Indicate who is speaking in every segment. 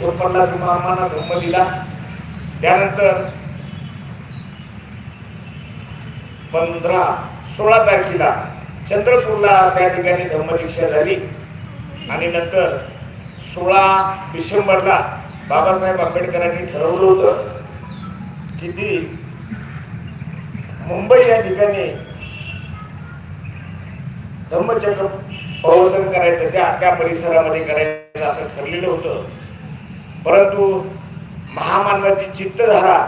Speaker 1: छप्पनला तुमामांना धम्म दिला. त्यानंतर पंधरा सोळा तारखेला चंद्रपूरला त्या ठिकाणी धम्मदीक्षा झाली. आणि नंतर सोळा डिसेंबरला बाबासाहेब आंबेडकरांनी ठरवलं होतं की ती मुंबई या ठिकाणी धम्मचक्र प्रवर्तन करायचं त्या त्या परिसरामध्ये करायचं असं ठरलेलं होतं. परंतु महामानवाची चित्तधारा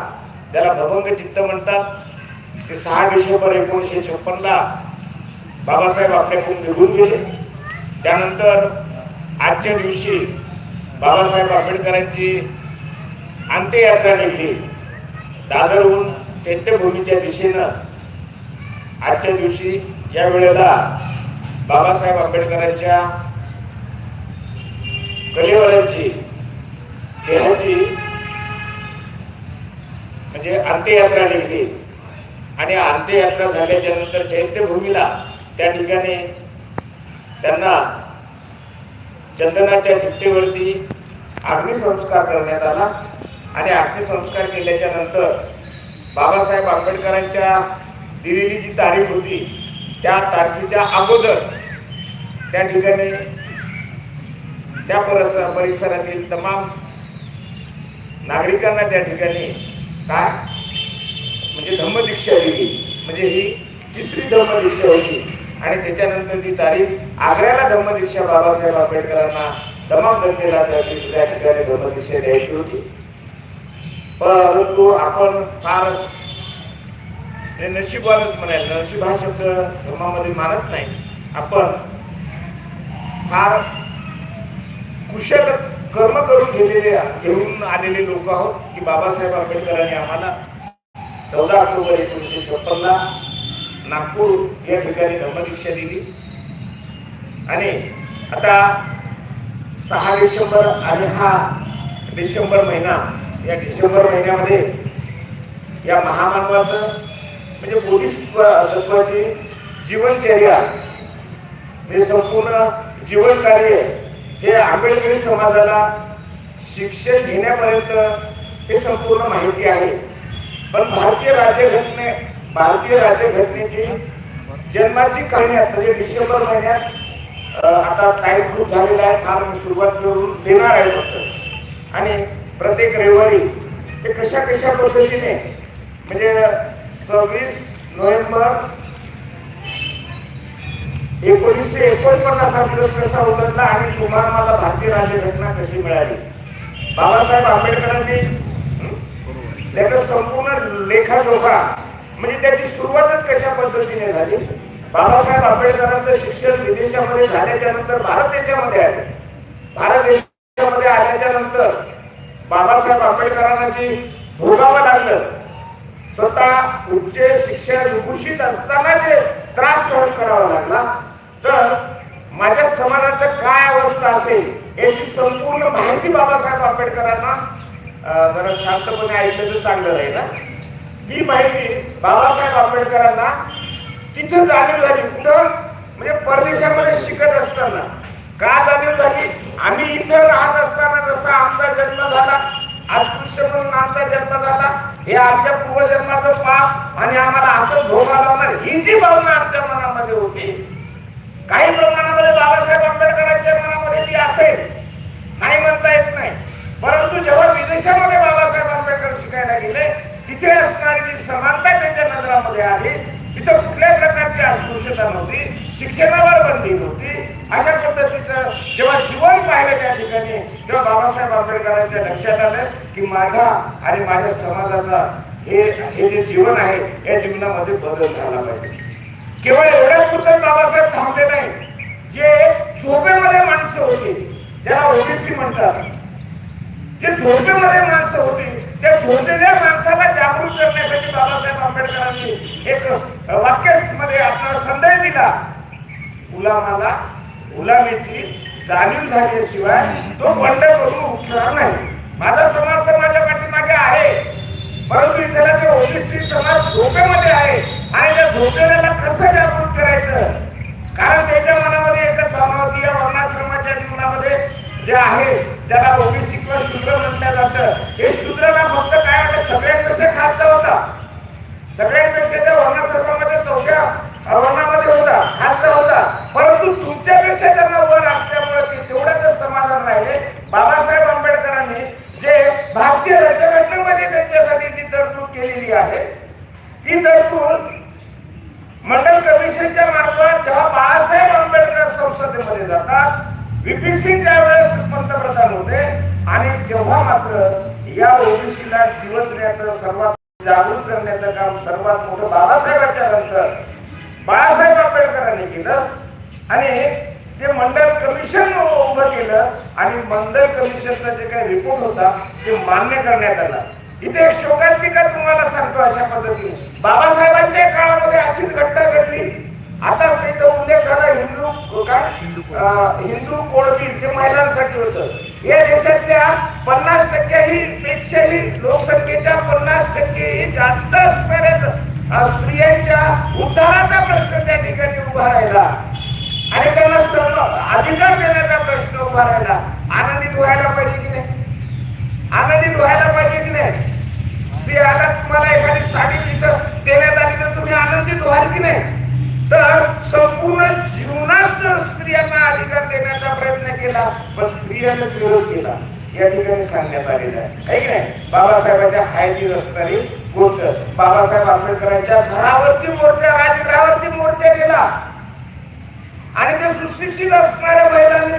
Speaker 1: त्याला भवंग चित्त म्हणतात ते सहा डिसेंबर एकोणीसशे छप्पनला बाबासाहेब आपल्याकडून निघून गेले. त्यानंतर आजच्या दिवशी बाबासाहेब आंबेडकरांची अंत्ययात्रा निघली. दादरहून चैत्यभूमीच्या दिशेनं आजच्या दिवशी या वेळेला बाबासाहेब आंबेडकरांच्या कलेवरांची देहाची म्हणजे अंत्ययात्रा निघली आणि अंत्ययात्रा झाल्याच्यानंतर चैत्यभूमीला त्या ठिकाणी त्यांना चंदनाच्या चिट्टीवरती अग्निसंस्कार करण्यात आला. आणि अग्निसंस्कार केल्याच्यानंतर बाबासाहेब आंबेडकरांच्या दिलेली जी तारीख होती त्या तारखेच्या अगोदर त्या ठिकाणी त्या परस परिसरातील तमाम नागरिकांना त्या ठिकाणी काय? म्हणजे धम्मदीक्षा दिली. म्हणजे ही तिसरी धम्मदीक्षा होती. आणि त्याच्यानंतर ती तारीख आग्र्याला धम्मदीक्षा बाबासाहेब आंबेडकरांना तमाम जनतेला त्या त्या ठिकाणी धम्मदीक्षा द्यायची होती. परंतु आपण फार हे नशिबानच म्हणायला नशीब हा शब्द धर्मामध्ये मानत नाही. आपण फार कुशल कर्म करून घेतलेले घेऊन आलेले लोक आहोत की बाबासाहेब आंबेडकरांनी आम्हाला चौदा ऑक्टोबर एकोणीसशे छप्पनला नागपूर या ठिकाणी धर्मदीक्षा दिली. आणि आता सहा डिसेंबर आणि हा डिसेंबर महिना या डिसेंबर महिन्यामध्ये या महामानवाचं म्हणजे बोधिसत्व सत्वाची जीवनचर्या हे संपूर्ण जीवन कार्य हे आंबेडकरी समाजाला शिक्षण घेण्यापर्यंत हे संपूर्ण माहिती आहे. पण भारतीय राज्यघटने भारतीय राज्यघटनेची जन्माची करण्यात म्हणजे डिसेंबर महिन्यात आता टाईम खूप झालेला आहे. फार मी सुरुवात करून देणार आहे फक्त. आणि प्रत्येक रविवारी ते कशा कशा पद्धतीने म्हणजे सव्वीस नोव्हेंबर एकोणीसशे एकोणपन्नास हा दिवस कसा उतरला आणि तुम्हाला मला भारतीय राज्यघटना कशी मिळाली? बाबासाहेब आंबेडकरांनी त्याचा संपूर्ण लेखाजोखा म्हणजे त्याची सुरुवातच कशा पद्धतीने झाली? बाबासाहेब आंबेडकरांचं शिक्षण विदेशामध्ये झाल्याच्यानंतर भारत देशामध्ये आले. भारत देशामध्ये आल्याच्यानंतर बाबासाहेब आंबेडकरांना जी भोगावं लागलं. स्वतः उच्च शिक्षण विभूषित असताना जे त्रास सहन करावा लागला. तर माझ्या समाजाचं काय अवस्था असेल याची संपूर्ण माहिती बाबासाहेब आंबेडकरांना जरा शांतपणे ऐकलं तर चांगलं राहील ना ती माहिती बाबासाहेब आंबेडकरांना तिथं जाणीव झाली कुठं? म्हणजे परदेशामध्ये शिकत असताना. का जाणीव झाली? आम्ही इथं राहत असताना जसा आमचा जन्म झाला अस्पृश्य म्हणून आमचा जन्म झाला हे आमच्या पूर्वजन्माचं पाप आणि आम्हाला असं भोगा लावणार ही जी भावना आमच्या मनामध्ये होती काही प्रमाणामध्ये बाबासाहेब आंबेडकरांच्या मनामध्ये ती असेल. नाही म्हणता येत नाही. परंतु जेव्हा विदेशामध्ये बाबासाहेब आंबेडकर शिकायला गेले तिथे असणारी जी समानता त्यांच्या नजरामध्ये आली. तिथं कुठल्याही प्रकारची अस्पृश्यता नव्हती. शिक्षणावर बंदी नव्हती. अशा पद्धतीचं जेव्हा जीवन पाहिलं त्या ठिकाणी तेव्हा बाबासाहेब आंबेडकरांच्या लक्षात आलं की माझा आणि माझ्या समाजाचा हे हे जे जीवन आहे या जीवनामध्ये बदल झाला पाहिजे. केवळ एवढ्या पुरतं बाबासाहेब थांबले नाही जे झोपेमध्ये माणसं होती. ज्याला ओबीसी म्हणतात. जे झोपेमध्ये माणसं होती त्या झोपलेल्या माणसाला जागृत करण्यासाठी बाबासाहेब आंबेडकरांनी एक वाक्यमध्ये आपला संदेश दिला. गुलामाला गुलामीची जाणीव झाल्याशिवाय तो बंड करून उठणार नाही. माझा समाज तर माझ्या पाठीमागे आहे. परंतु इथे ते ओबीसी समाज झोपेमध्ये आहे. आणि त्या झोपलेल्याला कसं जागृत करायचं? कारण त्याच्या मनामध्ये एकच भावना होती या वर्णाश्रमाच्या जीवनामध्ये जे आहे ज्याला ओबीसी किंवा शूद्र हे शूद्राला फक्त काय वाटलं सगळ्यांपेक्षा खालचा होता. सगळ्यांपेक्षा त्या वर्णाश्रमामध्ये चौथ्या वर्णामध्ये होता खालचा होता. परंतु तुमच्यापेक्षा त्यांना वर असल्यामुळे ते तेवढ्याच समाधान राहिले. बाबासाहेब आंबेडकरांनी जे भारतीय राज्यघटनेमध्ये त्यांच्यासाठी जी तरतूद केलेली आहे ती तरतूद मंडल कमिशनच्या मार्फत जेव्हा बाळासाहेब आंबेडकर संसदेमध्ये जातात व्हीपी सिंग त्यावेळेस पंतप्रधान होते. आणि तेव्हा मात्र या ओबीसीला दिवसण्याचं सर्वात जागृत करण्याचं काम सर्वात मोठं बाबासाहेबांच्या नंतर बाळासाहेब आंबेडकरांनी केलं. आणि ते मंडळ कमिशन उभं केलं. आणि मंडळ कमिशनचा जे काही रिपोर्ट होता ते मान्य करण्यात आला. इथे एक शोकांतिका तुम्हाला सांगतो अशा पद्धतीने. बाबासाहेबांच्या काळामध्ये अशीच घटना घडली. आता इथं उल्लेख झाला हिंदू काय हिंदू कोड बिल ते महिलांसाठी होतं. या देशातल्या पन्नास टक्केही पेक्षाही लोकसंख्येच्या पन्नास टक्केही जास्त असणाऱ्या स्त्रियांच्या उद्धाराचा प्रश्न त्या ठिकाणी उभा राहिला. आणि त्यांना सर्व अधिकार देण्याचा प्रश्न उभा राहिला. आनंदित व्हायला पाहिजे की नाही? आनंदित व्हायला पाहिजे की नाही? स्त्रियाला तुम्हाला एखादी साडी तिथं देण्यात आली तर तुम्ही आनंदित व्हाल की नाही? तर संपूर्ण जीवनात स्त्रियांना अधिकार देण्याचा प्रयत्न केला पण स्त्रियांना विरोध केला. या ठिकाणी सांगण्यात आलेलं आहे. काही की नाही? बाबासाहेबांच्या हायदीत असणारी गोष्ट बाबासाहेब आंबेडकरांच्या घरावरती मोर्चा राजगृहावरती मोर्चा गेला. आणि ते सुशिक्षित असणाऱ्या महिलांनी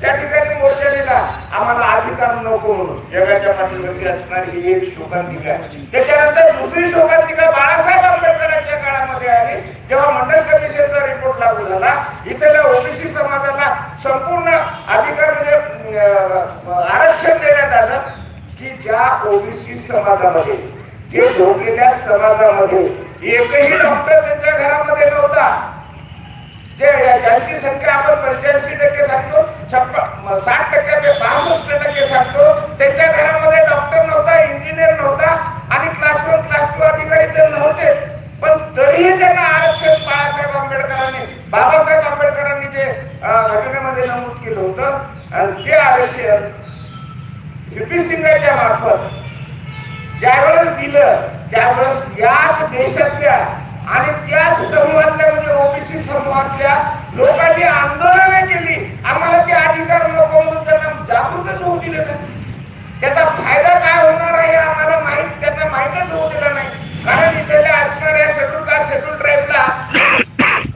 Speaker 1: त्या ठिकाणी मोर्चा दिला आम्हाला अधिकार नको म्हणून. जगाच्या पाठीवरती असणारी ही एक शोकांतिका त्याच्यानंतर दुसरी शोकांतिका बाळासाहेब आंबेडकर काळामध्ये आली. जेव्हा मंडल कमिशनचा रिपोर्ट लागू झाला इथल्या ओबीसी समाजाला संपूर्ण अधिकार म्हणजे आरक्षण देण्यात आलं की ज्या ओबीसी समाजामध्ये जे झोपलेल्या समाजामध्ये एकही डॉक्टर त्यांच्या घरामध्ये नव्हता जे ज्यांची संख्या आपण पंच्याऐंशी टक्के सांगतो छप्पन साठ टक्के बासष्ट टक्के सांगतो त्यांच्या घरामध्ये डॉक्टर नव्हता इंजिनियर नव्हता आणि क्लास वन क्लास टू अधिकारी तर नव्हते पण तरीही त्यांना आरक्षण बाळासाहेब आंबेडकरांनी बाबासाहेब आंबेडकरांनी जे अं, घटनेमध्ये नमूद केलं होतं आणि ते आरक्षण व्हीपी सिंगाच्या मार्फत ज्यावेळेस दिलं त्यावेळेस याच देशातल्या आणि त्या समूहातल्या म्हणजे ओबीसी समूहातल्या आम्ही आंदोलन केली. आम्हाला ते अधिकार नको म्हणून त्यांना जागृतच होऊ दिलं नाही. त्याचा फायदा काय होणार आहे हे आम्हाला माहीत त्यांना माहीतच होऊ दिलं नाही. कारण इथल्या असणाऱ्या शेड्यूल कास्ट शेड्यूल ट्राईबला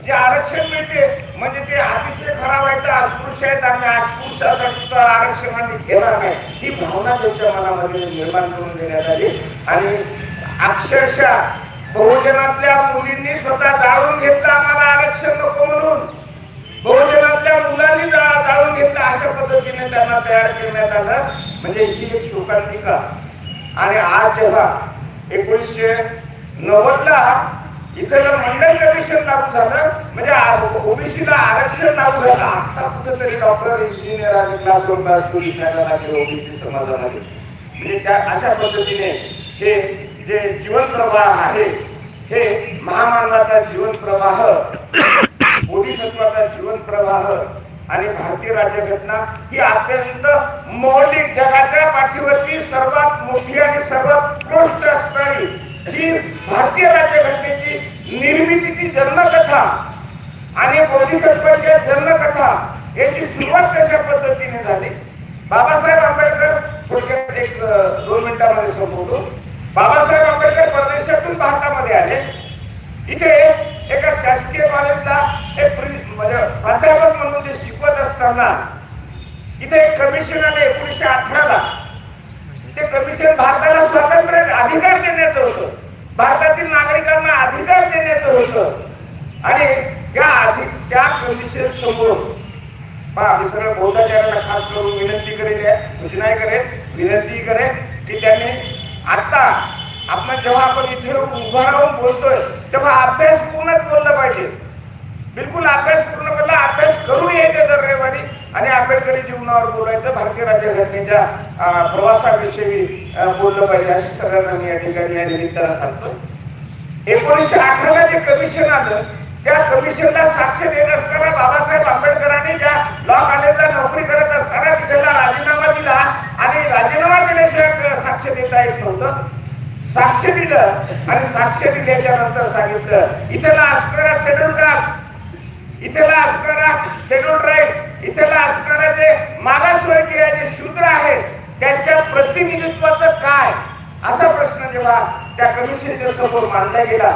Speaker 1: जे आरक्षण मिळते म्हणजे ते अतिशय खराब आहे तर अस्पृश्य आहेत. आम्ही अस्पृश्यासाठीचं आरक्षण आम्ही घेणार नाही. ही भावना त्यांच्या मनामध्ये निर्माण करून देण्यात आली. आणि अक्षरशः बहुजनातल्या मुलींनी स्वतः जाळून घेतलं आम्हाला आरक्षण नको म्हणून. बहुजनातल्या मुलांनी जाळून घेतलं अशा पद्धतीने त्यांना तयार करण्यात आलं. म्हणजे ही एक शोकांतिका. आणि आज जेव्हा एकोणीसशे नव्वदला इथलं मंडल कमिशन लागू झालं म्हणजे ओबीसीला आरक्षण लागू झालं आता कुठेतरी डॉक्टर इंजिनियर आणि क्लास वन क्लास टू दिसायला लागले ओबीसी समाजामध्ये. म्हणजे त्या अशा पद्धतीने हे जे जीवन प्रवाह आहे हे महामानवाचा जीवन प्रवाह बोधिसत्वाचा जीवन प्रवाह आणि भारतीय राज्यघटना ही अत्यंत मौलिक जगाच्या पाठीवरची सर्वात मोठी आणि सर्वात कृष्ट असणारी ही भारतीय राज्यघटनेची निर्मितीची जन्मकथा आणि बोधिसत्वाच्या जन्मकथा याची सुरुवात कशा पद्धतीने झाली? बाबासाहेब आंबेडकर थोडक्यात एक दोन मिनिटांमध्ये संपवतो. बाबासाहेब आंबेडकर परदेशातून भारतामध्ये आले. इथे एका शासकीय कॉलेजला एक म्हणजे प्राध्यापक म्हणून ते शिकवत असताना इथे एक कमिशन आले एकोणीसशे अठराला ते कमिशन भारताला स्वातंत्र्य अधिकार देण्याचं होतं. भारतातील नागरिकांना अधिकार देण्याचं होतं. आणि त्या अधिक त्या कमिशन समोर पहा मी सगळ्या खास करून विनंती करेल सूचनाही करेल विनंती करेल की त्यांनी आता आपण जेव्हा आपण इथे उभा राहून बोलतोय तेव्हा अभ्यास पूर्णच बोललं पाहिजे. बिलकुल अभ्यास पूर्ण केला अभ्यास करून यायचे दर रविवारी आणि आंबेडकरी जीवनावर बोलायचं भारतीय राज्यघटनेच्या प्रवासाविषयी बोललं पाहिजे. अशी सगळ्यांना मी या ठिकाणी या निमित्ताला सांगतो. एकोणीसशे अठराला जे कमिशन आलं त्या कमिशनला साक्ष देत असताना बाबासाहेब आंबेडकरांनी ज्या लॉ कॉलेजला नोकरी करत असताना तिथला राजीनामा दिला. आणि राजीनामा दिल्याशिवाय साक्ष देता येत नव्हतं. साक्ष दिलं आणि साक्ष दिल्याच्या नंतर सांगितलं इथला असणारा शेड्यूल कास्ट इथला असणारा शेड्यूल ट्राईब इथला असणारा जे मागासवर्गीय जे शूद्र आहेत त्यांच्या प्रतिनिधित्वाचं काय? असा प्रश्न जेव्हा त्या कमिशनच्या समोर मांडला गेला.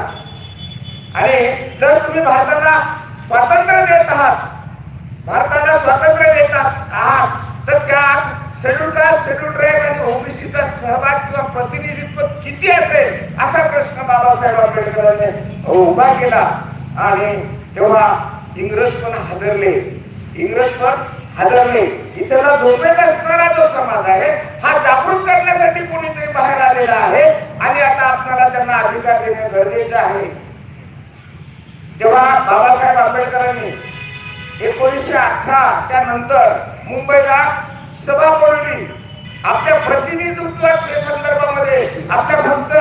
Speaker 1: आणि जर तुम्ही भारताला स्वातंत्र्य देत आहात भारताला स्वातंत्र्य देतात आहात तर त्या शेड्यूल कास्ट शेड्यूल ट्राईब आणि ओबीसीचा सहभाग किंवा प्रतिनिधित्व किती असेल असा प्रश्न बाबासाहेब आंबेडकरांनी उभा केला आणि तेव्हा इंग्रज पण हादरले. इंग्रज पण हादरले. इथला झोपेत असणारा जो समाज आहे हा जागृत करण्यासाठी कोणीतरी बाहेर आलेला आहे आणि आता आपल्याला त्यांना अधिकार देणे गरजेचे आहे. तेव्हा बाबासाहेब आंबेडकरांनी एकोणीसशे अठरा नंतर मुंबईला सभा बोलवली. आपल्या प्रतिनिधित्वाच्या संदर्भामध्ये आपल्या फक्त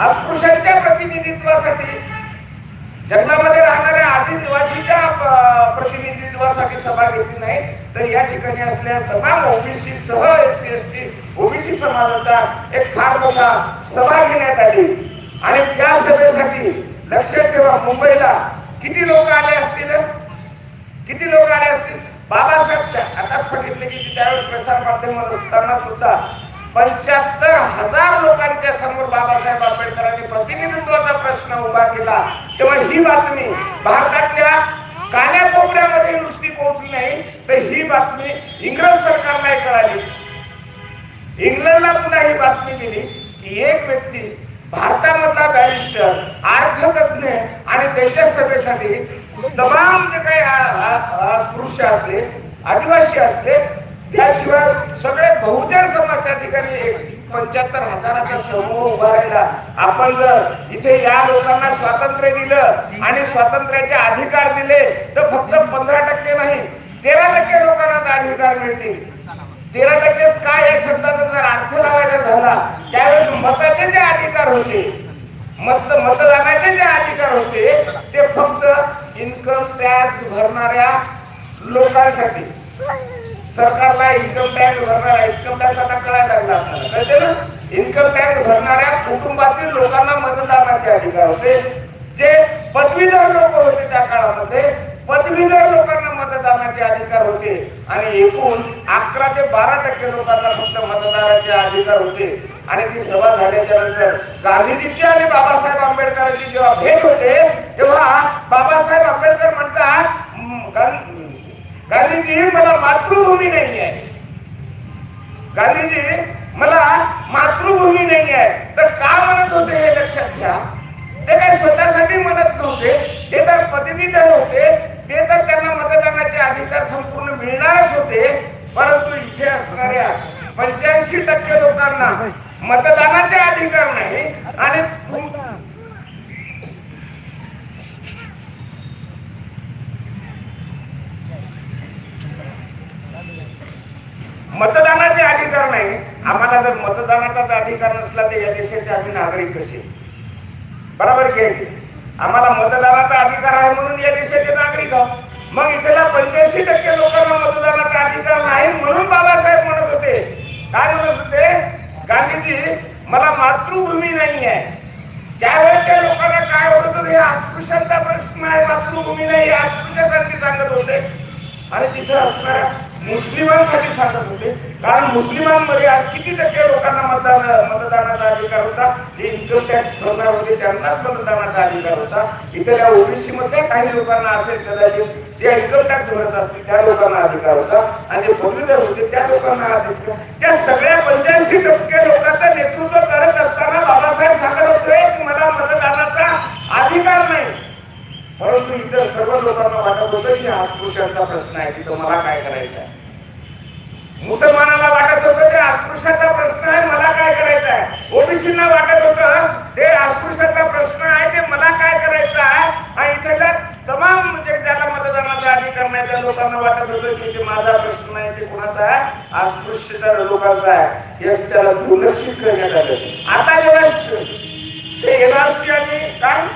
Speaker 1: अस्पृश्यांच्या प्रतिनिधित्वासाठी जंगलामध्ये राहणाऱ्या आदिवासीच्या प्रतिनिधित्वासाठी सभा घेतली नाही तर या ठिकाणी असलेल्या तमाम ओबीसी सह S C S T OBC समाजाचा एक फार मोठा सभा घेण्यात आली. आणि त्या सभेसाठी लक्षात ठेवा मुंबईला किती लोक आले असतील? किती लोक आले असतील? बाबासाहेब आता सांगितलं की त्यावेळेस प्रसार माध्यम असताना सुद्धा पंच्याहत्तर हजार लोकांच्या समोर बाबासाहेब आंबेडकरांनी प्रतिनिधित्वाचा प्रश्न उभा केला. तेव्हा ही बातमी भारतातल्या कान्याकोपऱ्यामध्ये नुसती पोहोचली नाही तर ही बातमी इंग्रज सरकारला कळाली. इंग्लंडला पुन्हा ही बातमी दिली की एक व्यक्ती भारतामधला बॅरिस्टर अर्थतज्ञ आणि त्यांच्या सभेसाठी तमाम जे काही अस्पृश्य असले आदिवासी असले त्याशिवाय सगळे बहुजन समाज त्या ठिकाणी एक पंच्याहत्तर हजाराचा समूह उभा राहिला. आपण जर इथे या लोकांना स्वातंत्र्य दिलं आणि स्वातंत्र्याचे अधिकार दिले तर फक्त पंधरा टक्के नाही तेरा टक्के लोकांना अधिकार मिळतील. तेरा टक्केच काय या शब्दाचा जर अर्थ लावायचा झाला त्यावेळेस मताचे जे अधिकार होते मत मतदानाचे जे अधिकार होते ते फक्त इन्कम टॅक्स भरणाऱ्या लोकांसाठी. सरकारला इन्कम टॅक्स भरणाऱ्या इन्कम टॅक्स आता कळायला लागला आपल्याला ना? इन्कम टॅक्स भरणाऱ्या कुटुंबातील लोकांना मतदानाचे अधिकार होते. जे पदवीधर लोक होते त्या काळामध्ये पदवीधर लोकांना मतदानाचे अधिकार होते. आणि एकूण अकरा ते बारा टक्के लोकांना फक्त मतदानाचे अधिकार होते. आणि ती सभा झाल्याच्यानंतर गांधीजीची आणि बाबासाहेब आंबेडकरांची जेव्हा भेट होते तेव्हा बाबासाहेब आंबेडकर म्हणतात गांधीजी मला मातृभूमी नाही आहे. गांधीजी मला मातृभूमी नाही आहे. तर का म्हणत होते हे लक्षात घ्या. ते काय स्वतःसाठी म्हणत नव्हते ते तर पदवीधर होते ते तर त्यांना मतदानाचे अधिकार संपूर्ण मिळणारच होते परंतु इथे असणाऱ्या पंच्याऐंशी टक्के लोकांना मतदानाचे अधिकार नाही आणि मतदानाचे अधिकार नाही. आम्हाला जर मतदानाचाच अधिकार नसला तर या देशाचे आम्ही नागरिक कसे? बरोबर घे आम्हाला मतदानाचा अधिकार आहे म्हणून या देशाचे नागरिक आहोत. मग इथल्या पंच्याऐंशी टक्के लोकांना मतदानाचा अधिकार नाही म्हणून बाबासाहेब म्हणत होते. काय म्हणत होते? गांधीजी मला मातृभूमी नाही आहे त्यावेळेच्या लोकांना काय होत होतं हे अस्पृश्यांचा प्रश्न आहे. मातृभूमी नाही अस्पृश्यासाठी सांगत होते. आणि तिथे असणाऱ्या मुस्लिमांसाठी सांगत होते. कारण मुस्लिमांमध्ये आज किती टक्के लोकांना मतदान मतदानाचा अधिकार होता? जे इन्कम टॅक्स भरणार होते त्यांनाच मतदानाचा अधिकार होता. इथल्या ओबीसी मधल्या काही लोकांना असेल कदाचित जे इन्कम टॅक्स भरत असतील त्या लोकांना अधिकार होता. आणि जे पदवीधर होते त्या लोकांना अधिकार त्या सगळ्या पंच्याऐंशी टक्के लोकांचं नेतृत्व करत असताना बाबासाहेब सांगत होते की मला मतदानाचा अधिकार नाही. परंतु इतर सर्व लोकांना वाटत होतं की हा अस्पृश्यांचा प्रश्न आहे तिथं मला काय करायचं आहे? मुसलमानाला वाटत होतं ते अस्पृश्याचा प्रश्न आहे मला काय करायचं आहे? ओबीसीना वाटत होतं ते अस्पृश्याचा प्रश्न आहे ते मला काय करायचं आहे? आणि इथल्या तमाम म्हणजे ज्याला मतदानाचा अधिकार नाही त्या लोकांना वाटत होतं की ते माझा प्रश्न नाही ते कोणाचा आहे? अस्पृश्यता लोकांचा आहे. यश त्याला दुर्लक्षित करण्यात आलं. आता जेव्हा ते एनआरसी आणि काय?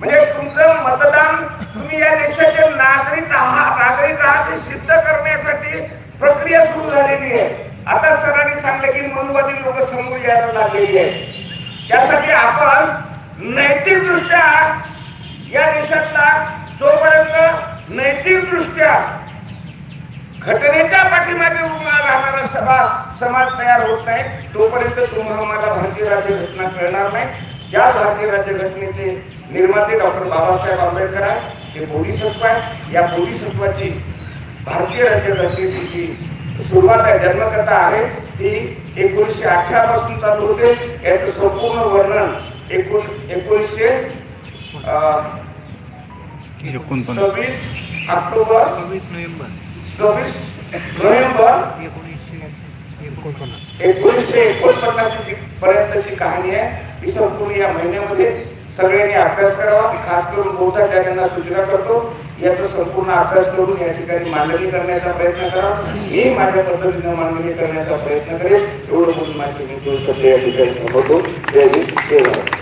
Speaker 1: म्हणजे तुमचं मतदान तुम्ही या देशाचे नागरिक आहात नागरिक आहात हे सिद्ध झालेली आहे. आता सरांनी सांगलं की मनवादी लोक समोर यायला लागलेली आहे त्यासाठी आपण नैतिकदृष्ट्या या देशातला जोपर्यंत नैतिकदृष्ट्या घटनेच्या पाठीमागे उभा राहणारा सभा समाज तयार होत नाही तोपर्यंत तुम्हाला मला भारतीय राज्यघटना कळणार नाही. ज्या भारतीय राज्यघटनेचे निर्माते डॉक्टर बाबासाहेब आंबेडकर आहे ते बोधिसत्व आहे या बोधिसत्वाची भारतीय राज्यघटनेची जी सुरुवात जन्मकथा आहे. ती एकोणीसशे अठरा पासून चालू होते. याचं संपूर्ण वर्णन एकोण एकोणीसशे सव्वीस ऑक्टोबर
Speaker 2: सव्वीस नोव्हेंबर.
Speaker 1: सव्वीस नोव्हेंबर
Speaker 2: एकोणीसशे एकोणपन्नास.
Speaker 1: एकोणपन्नास पर्यंतची कहाणी आहे. ही संपूर्ण या महिन्यामध्ये सगळ्यांनी अभ्यास करावा. खास करून बौद्धाचार्यांना सूचना करतो. याचा संपूर्ण अभ्यास करून या ठिकाणी मांडणी करण्याचा प्रयत्न करा. मी माझ्या पद्धतीने मांडणी करण्याचा प्रयत्न करेल एवढं बोलून माझे मी दोन शब्द या ठिकाणी थांबवतो. जय हिंद जय भारत.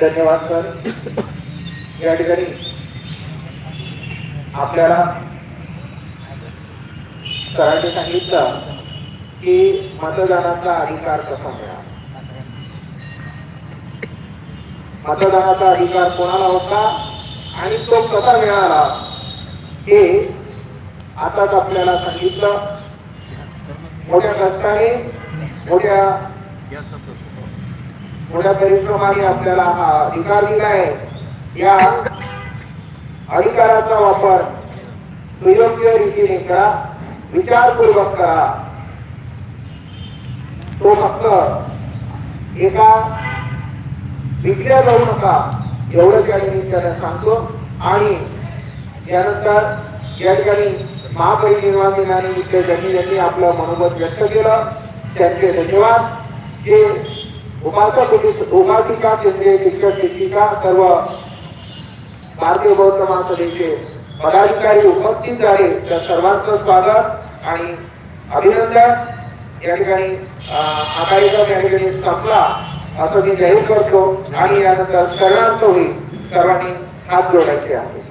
Speaker 3: धन्यवाद सर. या ठिकाणी आपल्याला सरांनी सांगितलं की मतदानाचा अधिकार कसा मिळाला मतदानाचा अधिकार कोणाला होता? आणि तो कसा मिळाला? हे आताच आपल्याला सांगितलं. मोठ्या कष्टाने मोठ्या मोठ्या परिश्रमाने आपल्याला हा अधिकार दिला आहे. या अधिकाराचा वापर सुयोग्य रीतीने करा विचारपूर्वक करा. तो फक्त एका विकल्या जाऊ नका. एवढंच या ठिकाणी सांगतो. आणि त्यानंतर या ठिकाणी महापरिनिर्वाण दिनानिमित्त ज्यांनी ज्यांनी आपलं मनोगत व्यक्त केलं. त्यांचे धन्यवाद. जे उपासक होते- उपासिका केंद्रीय शिक्षक शिक्षिका सर्व भारतीय बौद्ध महासभेचे पदाधिकारी उपस्थित झाले त्या सर्वांचं स्वागत आणि अभिनंदन. या ठिकाणी अं, हा कार्यक्रम या ठिकाणी संपला. असं मी जाहीर करतो आणि यानंतर सर्वांचं होईल सर्वांनी हात जोडायचे आहे.